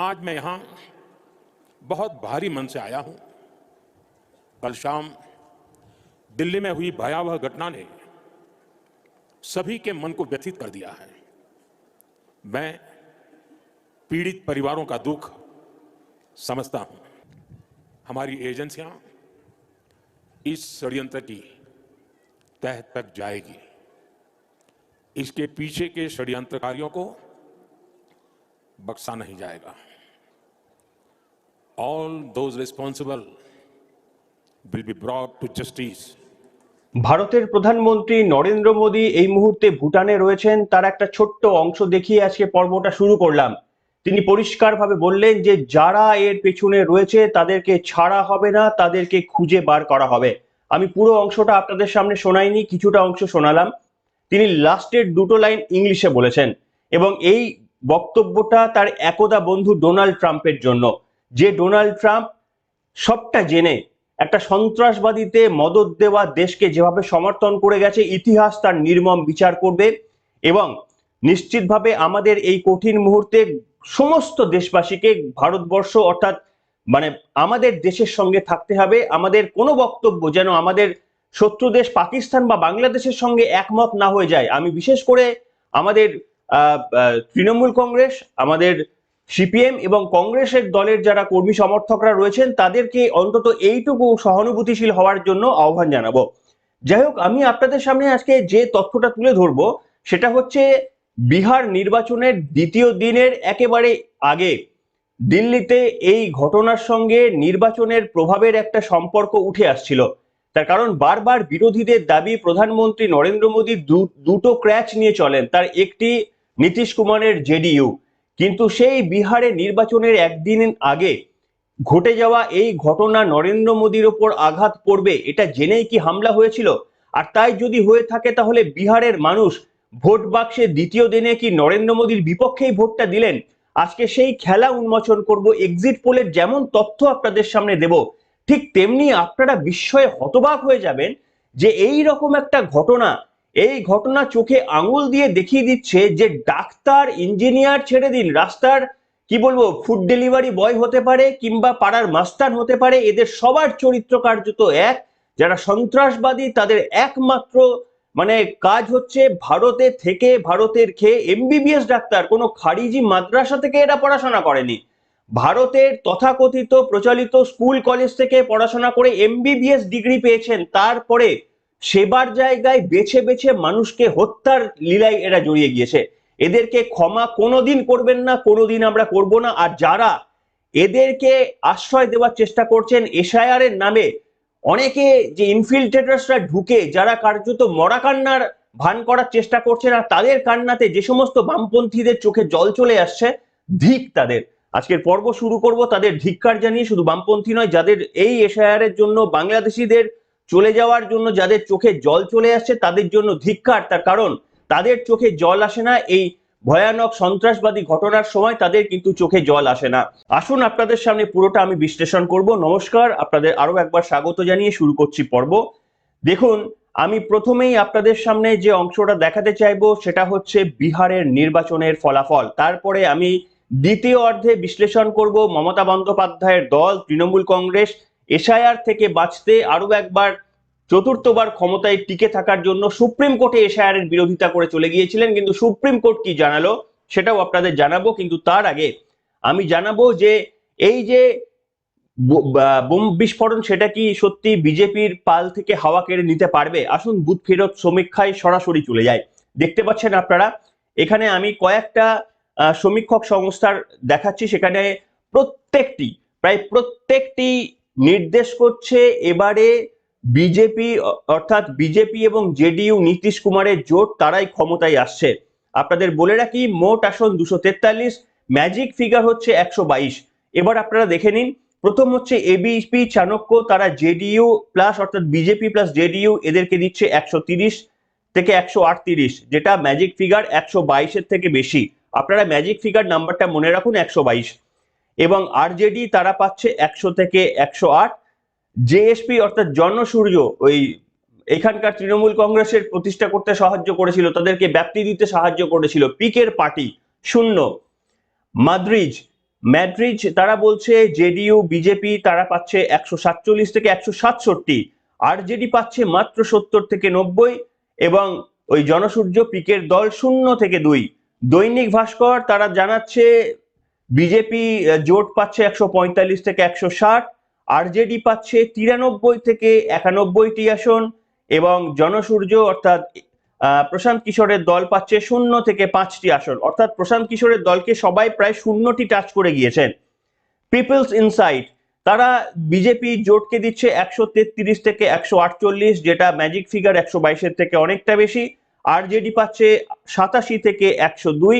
आज मैं यहाँ बहुत भारी मन से आया हूँ। कल शाम दिल्ली में हुई भयावह घटना ने सभी के मन को व्यथित कर दिया है। मैं पीड़ित परिवारों का दुख समझता हूँ। हमारी एजेंसियाँ इस षड्यंत्र की तह तक जाएगी। इसके पीछे के षड्यंत्रकारियों को बख्शा नहीं जाएगा all those responsible will be brought to justice ভারতের প্রধানমন্ত্রী নরেন্দ্র মোদী এই মুহূর্তে ভুটানে রয়েছেন তার একটা ছোট্ট অংশ দেখিয়ে আজকে পর্বটা শুরু করলাম তিনি পরিষ্কারভাবে বললেন যে যারা এর পেছনে রয়েছে তাদেরকে ছাড়া হবে না তাদেরকে খুঁজে বার করা হবে আমি পুরো অংশটা আপনাদের সামনে শোনাইনি কিছুটা অংশ শোনালাম তিনি লাস্টের দুটো লাইন ইংলিশে বলেছেন এবং এই বক্তব্যটা তার একদা বন্ধু ডোনাল্ড ট্রাম্পের জন্য। যে ডোনাল্ড ট্রাম্প সবটা জেনে একটা সন্ত্রাসবাদীতে মদত দেওয়া দেশকে যেভাবে সমর্থন করে গেছে, ইতিহাস তার নির্মম বিচার করবে এবং নিশ্চিতভাবে আমাদের এই কঠিন মুহূর্তে সমস্ত দেশবাসীকে ভারতবর্ষ অর্থাৎ মানে আমাদের দেশের সঙ্গে থাকতে হবে, আমাদের কোনো বক্তব্য যেন আমাদের শত্রু দেশ পাকিস্তান বা বাংলাদেশের সঙ্গে একমত না হয়ে যায়। আমি বিশেষ করে আমাদের তৃণমূল কংগ্রেস, আমাদের সিপিএম এবং কংগ্রেসের দলের যারা কর্মী সমর্থকরা রয়েছেন, তাদেরকে অন্তত এইটুকু সহানুভূতিশীল হওয়ার জন্য আহ্বান জানাব। যাই হোক, আমি আপনাদের সামনে আজকে যে তথ্যটা তুলে ধরবো, সেটা হচ্ছে বিহার নির্বাচনের দ্বিতীয় দিনের একেবারে আগে দিল্লিতে এই ঘটনার সঙ্গে নির্বাচনের প্রভাবের একটা সম্পর্ক উঠে আসছিল। তার কারণ বারবার বিরোধীদের দাবি, প্রধানমন্ত্রী নরেন্দ্র মোদী দুটো ক্র্যাচ নিয়ে চলেন। তার একটি নীতিশ কুমারের জেডিইউ। কিন্তু সেই বিহারে নির্বাচনের একদিন আগে ঘটে যাওয়া এই ঘটনা নরেন্দ্র মোদীর ওপর আঘাত পড়বে, এটা জেনেই কি হামলা হয়েছিল? আর তাই যদি হয়ে থাকে তাহলে বিহারের মানুষ ভোট বাক্সে দ্বিতীয় দিনে কি নরেন্দ্র মোদীর বিপক্ষেই ভোটটা দিলেন? আজকে সেই খেলা উন্মোচন করব এক্সিট পোলের যেমন তথ্য আপনাদের সামনে দেব, ঠিক তেমনি আপনারা বিস্ময়ে হতবাক হয়ে যাবেন যে এই রকম একটা ঘটনা এই ঘটনা চোখে আঙুল দিয়ে দেখিয়ে দিচ্ছে যে ডাক্তার, ইঞ্জিনিয়ার ছেড়ে দিন। রাস্তার, কি বলব ফুড ডেলিভারি বয় হতে পারে কিংবা পাড়ার মাস্তান হতে পারে, এদের সবার চরিত্র কার্যত এক। যারা সন্ত্রাসবাদী, তাদের একমাত্র মানে কাজ হচ্ছে ভারতে থেকে ভারতের খেয়ে এমবিবিএস ডাক্তার। কোনো খারিজি মাদ্রাসা থেকে এরা পড়াশোনা করেনি। ভারতের তথাকথিত প্রচলিত স্কুল কলেজ থেকে পড়াশোনা করে এমবিবিএস ডিগ্রি পেয়েছেন। তারপরে সেবার জায়গায় বেছে বেছে মানুষকে হত্যার লীলায় এরা জড়িয়ে গিয়েছে। এদেরকে ক্ষমা কোনোদিন করবেন না, কোনোদিন আমরা করব না। আর যারা এদেরকে আশ্রয় দেওয়ার চেষ্টা করছেন এসআইআর এর নামে অনেকে যে ইনফিল্ট্রেটার্সরা ঢুকে, যারা কার্যত মরা কান্নার ভান করার চেষ্টা করছেন, আর তাদের কান্নাতে যে সমস্ত বামপন্থীদের চোখে জল চলে আসছে, ধিক তাদের। আজকের পর্ব শুরু করব তাদের ধিক্কার জানিয়ে, শুধু বামপন্থী নয়, যাদের এই এর জন্য বাংলাদেশিদের চলে যাওয়ার জন্য যাদের চোখে জল চলে আসছে, তাদের জন্য ধিক্কার। তার কারণ, তাদের চোখে জল আসে না। এই ভয়ানক সন্ত্রাসবাদী ঘটনার সময় তাদের কিন্তু চোখে জল আসে না। আসুন আপনাদের সামনে পুরোটা আমি বিশ্লেষণ করব। নমস্কার, আপনাদের আরও একবার স্বাগত জানিয়ে শুরু করছি পর্ব। দেখুন, আমি প্রথমেই আপনাদের সামনে যে অংশটা দেখাতে চাইব, সেটা হচ্ছে বিহারের নির্বাচনের ফলাফল। তারপরে আমি দ্বিতীয় অর্ধে বিশ্লেষণ করব মমতা বন্দ্যোপাধ্যায়ের দল, তৃণমূল কংগ্রেস এসআইআর থেকে বাঁচতে আরও একবার চতুর্থবার ক্ষমতায় টিকে থাকার জন্য সুপ্রিম কোর্টে এর বিরোধিতা করে চলে গিয়েছিলেন, কিন্তু সুপ্রিম কোর্ট কি জানালো সেটাও আপনাদের জানাব, কিন্তু তার আগে আমি জানাব যে এই যে বোম বিস্ফোরণ সেটা কি সত্যি বিজেপির পাল থেকে হাওয়া কেড়ে নিতে পারবে? আসুন বুথ ফেরত সমীক্ষায় সরাসরি চলে যায় দেখতে পাচ্ছেন আপনারা, এখানে আমি কয়েকটা সমীক্ষক সংস্থার দেখাচ্ছি, সেখানে প্রত্যেকটি, প্রায় প্রত্যেকটি নির্দেশ করছে এবারে বিজেপি, অর্থাৎ বিজেপি এবং জেডিইউ নীতিশ কুমারের জোট তারাই ক্ষমতায় আসছে। আপনাদের বলে রাখি, মোট আসন দুশো তেতাল্লিশ ম্যাজিক ফিগার হচ্ছে একশো বাইশ। এবার আপনারা দেখে নিন, প্রথম হচ্ছে এবিপি চাণক্য, তারা জেডিইউ প্লাস অর্থাৎ বিজেপি প্লাস জেডিইউ, এদেরকে দিচ্ছে একশো তিরিশ থেকে একশো আটত্রিশ, যেটা ম্যাজিক ফিগার একশো বাইশের থেকে বেশি। আপনারা ম্যাজিক ফিগার নাম্বারটা মনে রাখুন, একশো বাইশ। এবং আরজেডি তারা পাচ্ছে একশো থেকে একশো আট। জেএসপি অর্থাৎ জনসূর্য ওই এখানকার তৃণমূল কংগ্রেসের প্রতিষ্ঠা করতে সাহায্য করেছিল, তাদেরকে ব্যাপ্তি দিতে সাহায্য করেছিল। পিকের পার্টি শূন্য। মাদ্রিজ, ম্যাড্রিজ তারা বলছে জেডিইউ বিজেপি তারা পাচ্ছে একশো সাতচল্লিশ থেকে একশো সাতষট্টি। আরজেডি পাচ্ছে মাত্র সত্তর থেকে নব্বই এবং ওই জনসূর্য পিকের দল শূন্য থেকে দুই। দৈনিক ভাস্কর তারা জানাচ্ছে বিজেপি জোট পাচ্ছে একশো পঁয়তাল্লিশ থেকে একশো ষাট, আরজেডি পাচ্ছে তিরানব্বই থেকে একানব্বইটি আসন এবং জনসূর্য অর্থাৎ প্রশান্ত কিশোরের দল পাচ্ছে শূন্য থেকে পাঁচটি আসন। অর্থাৎ প্রশান্ত কিশোরের দলকে সবাই প্রায় শূন্যটি টাচ করে গিয়েছেন। পিপলস ইনসাইট তারা বিজেপি জোটকে দিচ্ছে একশো তেত্রিশ থেকে একশো আটচল্লিশ, যেটা ম্যাজিক ফিগার একশো বাইশের থেকে অনেকটা বেশি, আরজেডি পাচ্ছে সাতাশি থেকে একশো দুই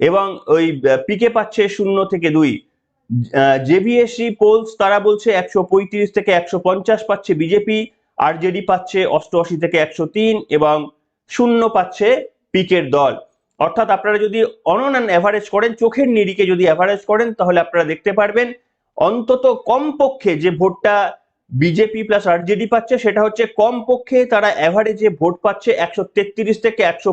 এবং ওই পিকে পাচ্ছে শূন্য থেকে দুই। জেভিএসসি পোলস তারা বলছে একশো পঁয়ত্রিশ থেকে একশো পঞ্চাশ পাচ্ছে বিজেপি আরজেডি পাচ্ছে অষ্টআশি থেকে একশো তিন এবং শূন্য পাচ্ছে পিকের দল। অর্থাৎ আপনারা যদি অনন অ্যাভারেজ করেন, চোখের নিরিখে যদি অ্যাভারেজ করেন, তাহলে আপনারা দেখতে পারবেন অন্তত কমপক্ষে যে ভোটটা বিজেপি প্লাস আরজেডি পাচ্ছে, সেটা হচ্ছে কমপক্ষে তারা অ্যাভারেজে ভোট পাচ্ছে একশো তেত্রিশ থেকে একশো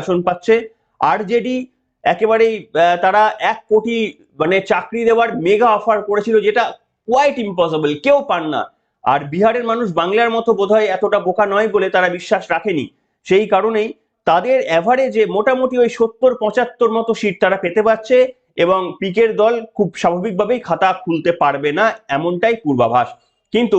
আসন পাচ্ছে। আরজেডি একেবারেই তারা এক কোটি মানে চাকরি দেওয়ার মেগা অফার করেছিল যেটা কোয়াইট ইম্পসিবল কেউ পান না। আর বিহারের মানুষ বাংলার মতো বোধহয় এতটা বোকা নয় বলে তারা বিশ্বাস রাখেনি। সেই কারণেই তাদের অ্যাভারেজে মোটামুটি ওই সত্তর, পঁচাত্তর মতো সিট তারা পেতে পারছে এবং পিকের দল খুব স্বাভাবিকভাবেই খাতা খুলতে পারবে না এমনটাই পূর্বাভাস। কিন্তু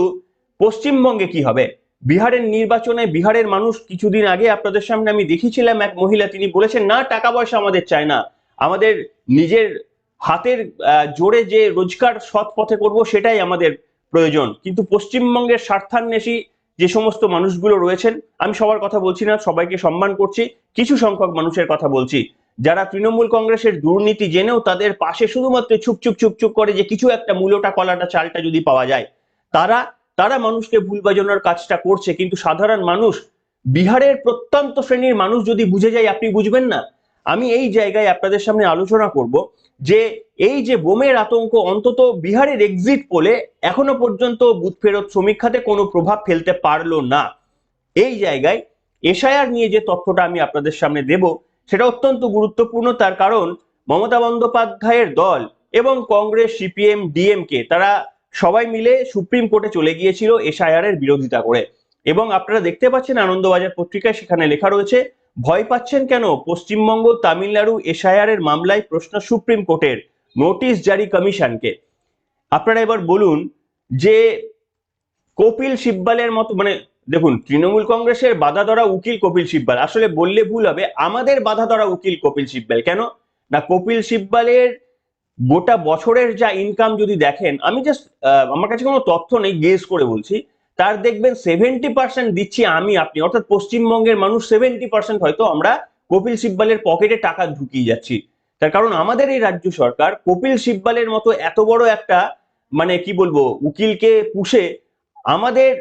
পশ্চিমবঙ্গে কি হবে? বিহারের নির্বাচনে বিহারের মানুষ কিছুদিন আগে আপনাদের সামনে আমি দেখিয়েছিলাম, এক মহিলা তিনি বলেছেন, না, টাকা পয়সা আমাদের চায় না। আমাদের নিজের হাতের জোরে যে রোজগার সৎ পথে করব সেটাই আমাদের প্রয়োজন। কিন্তু পশ্চিমবঙ্গের স্বার্থান্বেষী যে সমস্ত মানুষগুলো রয়েছেন, আমি সবার কথা বলছি না, সবাইকে সম্মান করছি, কিছু সংখ্যক মানুষের কথা বলছি। যারা তৃণমূল কংগ্রেসের দুর্নীতি জেনেও তাদের পাশে শুধুমাত্র চুপ চুপ চুপ চুপ করে যে কিছু একটা মূলোটা কলাটা চালটা যদি পাওয়া যায়, তারা তারা মানুষকে ভুল বাজানোর কাজটা করছে, কিন্তু সাধারণ মানুষ, বিহারের প্রত্যন্ত শ্রেণির মানুষ যদি বুঝে যায়, আপনি বুঝবেন না। আমি এই জায়গায় আপনাদের সামনে আলোচনা করব যে, এই যে বোমের আতঙ্ক অন্তত বিহারের এক্সিট পোলে এখনও পর্যন্ত বুথ ফেরত শ্রমিক খাতে কোনো প্রভাব ফেলতে পারল না। এই জায়গায় এসআইআর নিয়ে যে তথ্যটা আমি আপনাদের সামনে দেব, সেটা অত্যন্ত গুরুত্বপূর্ণ। তার কারণ মমতা বন্দ্যোপাধ্যায়ের দল এবং কংগ্রেস, সিপিএম, ডিএমকে, তারা সবাই মিলে সুপ্রিম কোর্টে চলে গিয়েছিল এসআইআর এর বিরোধিতা করে। এবং আপনারা দেখতে পাচ্ছেন আনন্দবাজার পত্রিকায় সেখানে লেখা রয়েছে, ভয় পাচ্ছেন কেন? পশ্চিমবঙ্গ, তামিলনাড়ু এসআইআর এর মামলায় প্রশ্ন সুপ্রিম কোর্টের নোটিশ জারি কমিশনকে। আপনারা এবার বলুন যে কপিল সিব্বালের মতো মানে দেখুন, তৃণমূল কংগ্রেসের বাধা ধরা উকিল কপিল সিব্বাল। আসলে বললে ভুল হবে, আমাদের বাধা ধরা উকিল কপিল সিব্বাল। কেন? না, কপিল সিব্বালের গোটা বছরের যা ইনকাম যদি দেখেন, আমি জাস্ট আমার কাছে কোনো তথ্য নেই গেস করে বলছি। তার দেখবেন সেভেন্টি পার্সেন্ট দিচ্ছি আমি, আপনি। অর্থাৎ পশ্চিমবঙ্গের মানুষ সেভেন্টি পার্সেন্ট হয়তো আমরা কপিল সিব্বালের পকেটে টাকা ঢুকিয়ে যাচ্ছি। তার কারণ আমাদের এই রাজ্য সরকার কপিল সিব্বালের মতো এত বড় একটা মানে কি বলব, উকিলকে পুষে আমাদের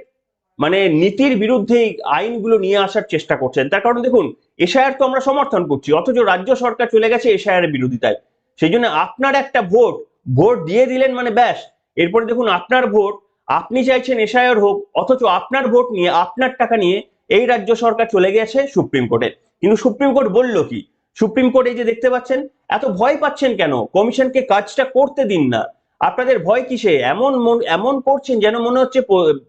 মানে নীতির বিরুদ্ধে আইনগুলো নিয়ে আসার চেষ্টা করছেন। তার কারণ দেখুন এশায়ার তো আমরা সমর্থন করছি, অথচ রাজ্য সরকার চলে গেছে এশায়ারের বিরোধিতায়। সেই জন্য আপনার একটা ভোট ভোট দিয়ে দিলেন মানে ব্যাস। এরপরে দেখুন আপনার ভোট, আপনি চাইছেন এশায়ার হোক, অথচ আপনার ভোট নিয়ে, আপনার টাকা নিয়ে এই রাজ্য সরকার চলে গেছে সুপ্রিম কোর্টে। কিন্তু সুপ্রিম কোর্ট বলল কি? সুপ্রিম কোর্ট এই যে দেখতে পাচ্ছেন, এত ভয় পাচ্ছেন কেন? কমিশনকে কাজটা করতে দিন না। আপনাদের ভয় কিসে? এমন মন- এমন করছেন যেন মনে হচ্ছে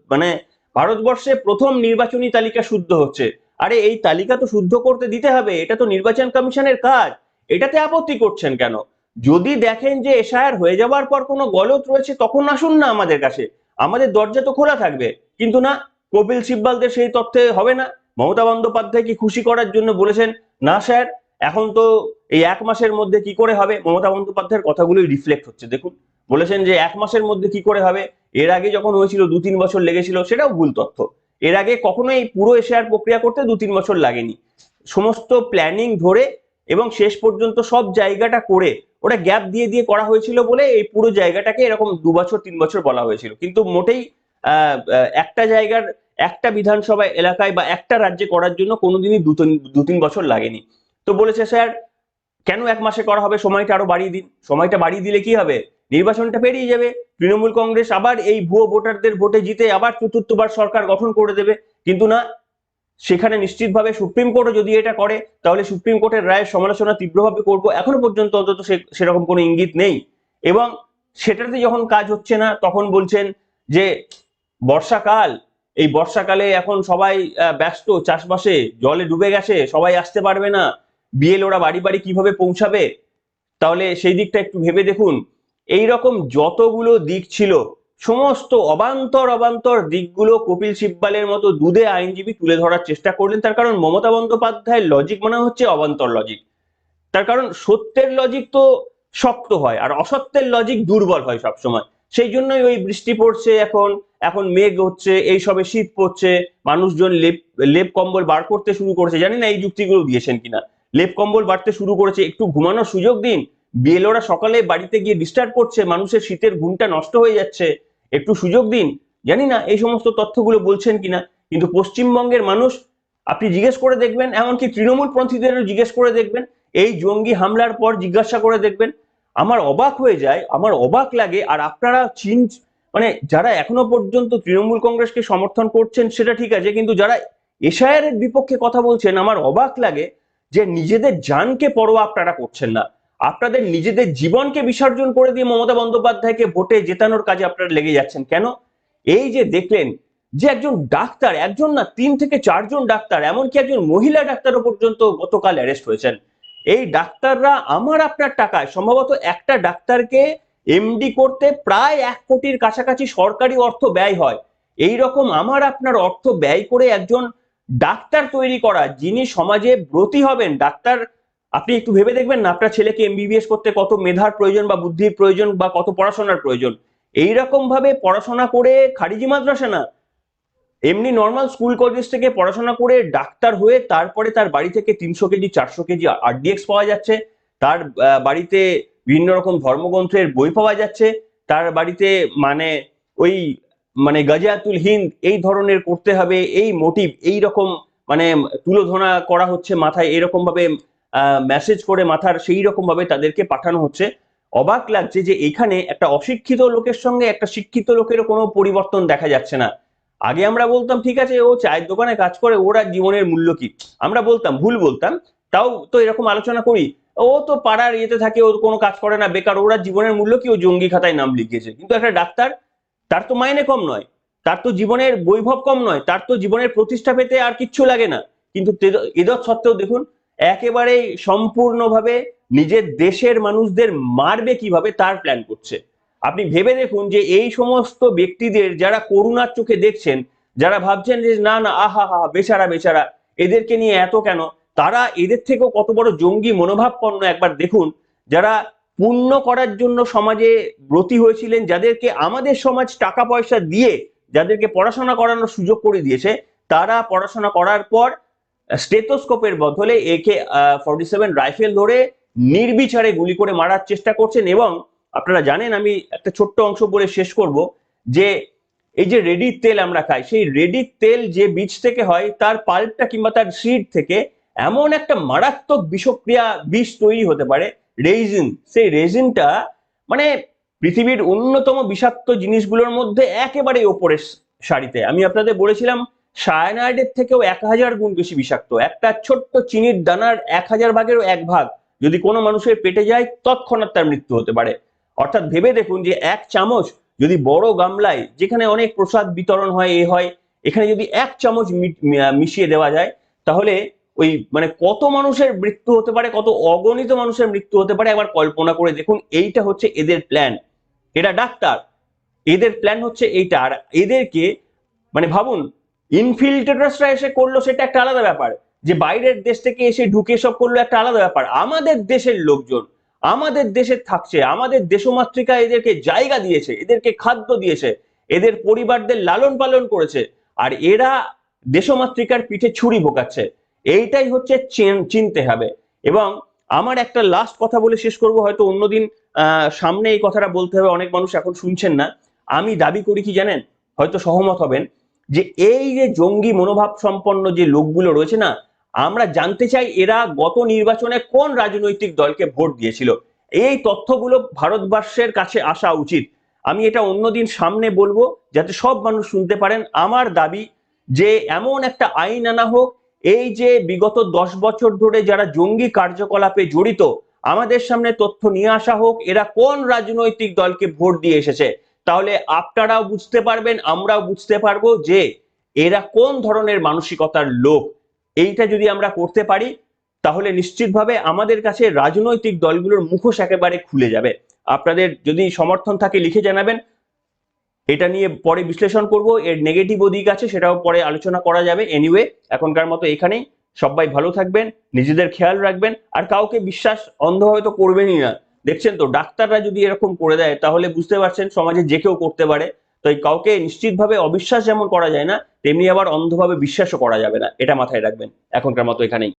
মানে ভারতবর্ষে প্রথম নির্বাচনী তালিকা শুদ্ধ হচ্ছে। আরে এই তালিকা তো শুদ্ধ করতে দিতে হবে, এটা তো নির্বাচন কমিশনের কাজ। এটাতে আপত্তি করছেন কেন? যদি দেখেন যে এশায়ার হয়ে যাওয়ার পর কোনো গলত রয়েছে, তখন আসুন না আমাদের কাছে। আমাদের দরজা তো খোলা থাকবে। কিন্তু না, কপিল সিব্বালদের সেই তথ্যে হবে না। মমতা বন্দ্যোপাধ্যায় কি খুশি করার জন্য বলেছেন? না, স্যার। এখন তো এই এক মাসের মধ্যে কি করে হবে? মমতা বন্দ্যোপাধ্যায়ের কথাগুলোই রিফ্লেক্ট হচ্ছে। দেখুন, বলেছেন যে এক মাসের মধ্যে কি করে হবে? এর আগে যখন হয়েছিল দু তিন বছর লেগেছিল, সেটাও ভুল তথ্য। এর আগে কখনোই পুরো এশিয়ার প্রক্রিয়া করতে দু তিন বছর লাগেনি। সমস্ত প্ল্যানিং ধরে এবং শেষ পর্যন্ত সব জায়গাটা করে ওটা গ্যাপ দিয়ে দিয়ে করা হয়েছিল বলে এই পুরো জায়গাটাকে এরকম দু বছর, তিন বছর বলা হয়েছিল। কিন্তু মোটেই একটা জায়গার, একটা বিধানসভা এলাকায় বা একটা রাজ্যে করার জন্য কোনোদিনই দু তিন দু তিন বছর লাগেনি। তো বলেছে, স্যার, কেন এক মাসে করা হবে? সময়টা আরও বাড়িয়ে দিন। সময়টা বাড়িয়ে দিলে কি হবে? নির্বাচনটা পেরিয়ে যাবে। তৃণমূল কংগ্রেস আবার এই ভুয়ো ভোটারদের ভোটে জিতে আবার চতুর্থবার সরকার গঠন করে দেবে। কিন্তু না সেখানে নিশ্চিতভাবে সুপ্রিম কোর্টও যদি এটা করে, তাহলে সুপ্রিম কোর্টের রায়ের সমালোচনা তীব্রভাবে করব। এখনও পর্যন্ত অন্তত সেরকম কোনো ইঙ্গিত নেই। এবং সেটাতে যখন কাজ হচ্ছে না, তখন বলছেন যে বর্ষাকাল, এই বর্ষাকালে এখন সবাই ব্যস্ত, চাষবাসে জলে ডুবে গেছে, সবাই আসতে পারবে না। বিয়েল বিএলওরা বাড়ি বাড়ি কীভাবে পৌঁছাবে? তাহলে সেই দিকটা একটু ভেবে দেখুন। এই রকম যতগুলো দিক ছিল সমস্ত অবান্তর অবান্তর দিকগুলো কপিল সিব্বালের মতো দুধে আইনজীবী তুলে ধরার চেষ্টা করলেন। তার কারণ মমতা বন্দ্যোপাধ্যায়ের লজিক মনে হচ্ছে অবান্তর লজিক তার কারণ সত্যের লজিক তো শক্ত হয় আর অসত্যের লজিক দুর্বল হয় সবসময়। সেই জন্যই ওই বৃষ্টি পড়ছে এখন এখন মেঘ হচ্ছে, এই সবে শীত পড়ছে, মানুষজন লেপ লেপ কম্বল বার করতে শুরু করেছে। জানি না এই যুক্তিগুলো দিয়েছেন কিনা। লেপ কম্বল বাড়তে শুরু করেছে, একটু ঘুমানোর সুযোগ দিন। বিএলওরা সকালে বাড়িতে গিয়ে ডিস্টার্ব করছে, মানুষের শীতের ঘুমটা নষ্ট হয়ে যাচ্ছে। একটু সুযোগ দিন। জানি না এই সমস্ত তথ্যগুলো বলছেন কিনা, কিন্তু পশ্চিমবঙ্গের মানুষ, আপনি জিজ্ঞেস করে দেখবেন, এমনকি তৃণমূল পন্থীদেরও জিজ্ঞেস করে দেখবেন, এই জঙ্গি হামলার পর জিজ্ঞাসা করে দেখবেন। আমার অবাক হয়ে যায়, আমার অবাক লাগে, আর আপনারা চীন মানে যারা এখনও পর্যন্ত তৃণমূল কংগ্রেসকে সমর্থন করছেন, সেটা ঠিক আছে, কিন্তু যারা এশায়ার এর বিপক্ষে কথা বলছেন, আমার অবাক লাগে যে নিজেদের জানকে পরোয়া আপনারা করছেন না। আপনাদের নিজেদের জীবনকে বিসর্জন করে দিয়ে মমতা বন্দ্যোপাধ্যায়কে ভোটে জেতানোর কাজে আপনারা লেগে যাচ্ছেন কেন? এই যে দেখলেন যে একজন ডাক্তার, একজন না তিন থেকে চারজন ডাক্তার, এমনকি একজন মহিলা ডাক্তারও পর্যন্ত গতকাল অ্যারেস্ট হয়েছেন। এই ডাক্তাররা আমার আপনার টাকায় সম্ভবত একটা ডাক্তারকে এমডি করতে প্রায় এক কোটির কাছাকাছি সরকারি অর্থ ব্যয় হয়। এই রকম আমার আপনার অর্থ ব্যয় করে একজন ডাক্তার তৈরি করা, যিনি সমাজে ব্রতী হবেন, ডাক্তার আপনি একটু ভেবে দেখবেন না আপনার ছেলেকে এমবিবিএস করতে কত মেধার প্রয়োজন বা বুদ্ধির প্রয়োজন বা কত পড়াশোনার প্রয়োজন। এইরকম ভাবে পড়াশোনা করে খারিজি মাদ্রাসা না। এমনি নর্মাল স্কুল কলেজ থেকে পড়াশোনা করে ডাক্তার হয়ে তারপরে তার বাড়ি থেকে তিনশো কেজি, চারশো কেজি আরডিএক্স পাওয়া যাচ্ছে। তার বাড়িতে বিভিন্ন রকম ধর্মগ্রন্থের বই পাওয়া যাচ্ছে। তার বাড়িতে মানে ওই মানে গজাতুল হিন্দ এই ধরনের করতে হবে, এই মোটিভ এই রকম মানে তুলোধনা করা হচ্ছে মাথায় এরকম ভাবে মেসেজ করে মাথার সেই রকম ভাবে তাদেরকে পাঠানো হচ্ছে। অবাক লাগছে যে এখানে একটা অশিক্ষিত লোকের সঙ্গে একটা শিক্ষিত লোকেরও কোনো পরিবর্তন দেখা যাচ্ছে না। আগে আমরা বলতাম, ঠিক আছে, ও চায়ের দোকানে কাজ করে, ওরা জীবনের মূল্য কি? আমরা বলতাম, ভুল বলতাম। তাও তো এরকম আলোচনা করি, ও তো পাড়ার ইয়েতে থাকে ও কোনো কাজ করে না, বেকার, ওরা জীবনের মূল্য কি? ও জঙ্গি খাতায় নাম লিখিয়েছে। কিন্তু একটা ডাক্তার, তার তো মাইনে কম নয়, তার তো জীবনের বৈভব কম নয়, তার তো জীবনের প্রতিষ্ঠা পেতে আর কিচ্ছু লাগে না। কিন্তু এদর সত্ত্বেও দেখুন একেবারে সম্পূর্ণভাবে নিজের দেশের মানুষদের মারবে কীভাবে তার প্ল্যান করছে। আপনি ভেবে দেখুন যে এই সমস্ত ব্যক্তিদের যারা করুণার চোখে দেখছেন, যারা ভাবছেন যে না না, আহা, হা বেচারা বেচারা, এদেরকে নিয়ে এত কেন? তারা এদের থেকেও কত বড় জঙ্গি মনোভাবপন্ন একবার দেখুন, যারা পূর্ণ করার জন্য সমাজে ব্রতী হয়েছিলেন, যাদেরকে আমাদের সমাজ টাকা পয়সা দিয়ে যাদেরকে পড়াশোনা করানোর সুযোগ করে দিয়েছে, তারা পড়াশোনা করার পর স্টেথোস্কোপের বদলে একে ফর্টি সেভেন রাইফেল ধরে নির্বিচারে গুলি করে মারার চেষ্টা করছেন এবং আপনারা জানেন আমি একটা ছোট্ট অংশ বলে শেষ করব যে এই যে রেডির তেল আমরা খাই, সেই রেডির তেল যে বীজ থেকে হয়, তার পাল্পটা কিংবা তার সিড থেকে এমন একটা মারাত্মক বিষক্রিয়া বিষ তৈরি হতে পারে রেজিন সেই রেজিনটা মানে পৃথিবীর অন্যতম বিষাক্ত জিনিসগুলোর মধ্যে একেবারে ওপরের সারিতে আমি আপনাদের বলেছিলাম সায়ানাইডের থেকেও এক হাজার গুণ বেশি বিষাক্ত। একটা ছোট্ট চিনির দানার এক হাজার ভাগেরও এক ভাগ যদি কোনো মানুষের পেটে যায়, তৎক্ষণাৎ তার মৃত্যু হতে পারে। অর্থাৎ ভেবে দেখুন যে এক চামচ যদি বড় গামলায়, যেখানে অনেক প্রসাদ বিতরণ হয়, এ হয়, এখানে যদি এক চামচ মিশিয়ে দেওয়া যায়, তাহলে ওই মানে কত মানুষের মৃত্যু হতে পারে, কত অগণিত মানুষের মৃত্যু হতে পারে একবার কল্পনা করে দেখুন, এইটা হচ্ছে এদের প্ল্যান এরা ডাক্তার। এদের প্ল্যান হচ্ছে এইটা। আর এদেরকে মানে ভাবুন ইনফিল্ট্রেটার্সরা এসে করল সেটা একটা আলাদা ব্যাপার। যে বাইরের দেশ থেকে এসে ঢুকে সব করল একটা আলাদা ব্যাপার। আমাদের দেশের লোকজন, আমাদের দেশে থাকছে, আমাদের দেশমাতৃকা এদেরকে জায়গা দিয়েছে, এদেরকে খাদ্য দিয়েছে, এদের পরিবারদের লালন পালন করেছে, আর এরা দেশমাতৃকার পিঠে ছুরি ভোকাচ্ছে এইটাই হচ্ছে চিন- চিনতে হবে। এবং আমার একটা লাস্ট কথা বলে শেষ করব, হয়তো অন্যদিন সামনে এই কথাটা বলতে হবে, অনেক মানুষ এখন শুনছেন না। আমি দাবি করি কি জানেন? হয়তো সহমত হবেন। যে এই যে জঙ্গি মনোভাব সম্পন্ন যে লোকগুলো রয়েছে না, আমরা জানতে চাই এরা গত নির্বাচনে কোন রাজনৈতিক দলকে ভোট দিয়েছিল। এই তথ্যগুলো ভারতবর্ষের কাছে আসা উচিত। আমি এটা অন্যদিন সামনে বলব, যাতে সব মানুষ শুনতে পারেন আমার দাবি যে এমন একটা আইন আনা হোক, এই যে বিগত দশ বছর ধরে যারা জঙ্গি কার্যকলাপে জড়িত, আমাদের সামনে তথ্য নিয়ে আসা হোক, এরা কোন রাজনৈতিক দলকে ভোট দিয়ে এসেছে। তাহলে আপনারাও বুঝতে পারবেন, আমরাও বুঝতে পারব যে এরা কোন ধরনের মানসিকতার লোক। এইটা যদি আমরা করতে পারি, তাহলে নিশ্চিতভাবে আমাদের কাছে রাজনৈতিক দলগুলোর মুখোশ একেবারে খুলে যাবে। আপনাদের যদি সমর্থন থাকে লিখে জানাবেন। এটা নিয়ে পরে বিশ্লেষণ করব, এর নেগেটিভ দিক আছে, সেটাও পরে আলোচনা করা যাবে। এনিওয়ে এখনকার মতো এখানেই। সবাই ভালো থাকবেন, নিজেদের খেয়াল রাখবেন, আর কাউকে বিশ্বাস অন্ধ হয়তো করবেনই না। দেখছেন তো, ডাক্তাররা যদি এরকম করে দেয়, তাহলে বুঝতে পারছেন সমাজে যে কেউ করতে পারে। তো এই কাউকে নিশ্চিতভাবে অবিশ্বাস যেমন করা যায় না, তেমনি আবার অন্ধভাবে বিশ্বাসও করা যাবে না। এটা মাথায় রাখবেন। এখনকার মতো এখানেই।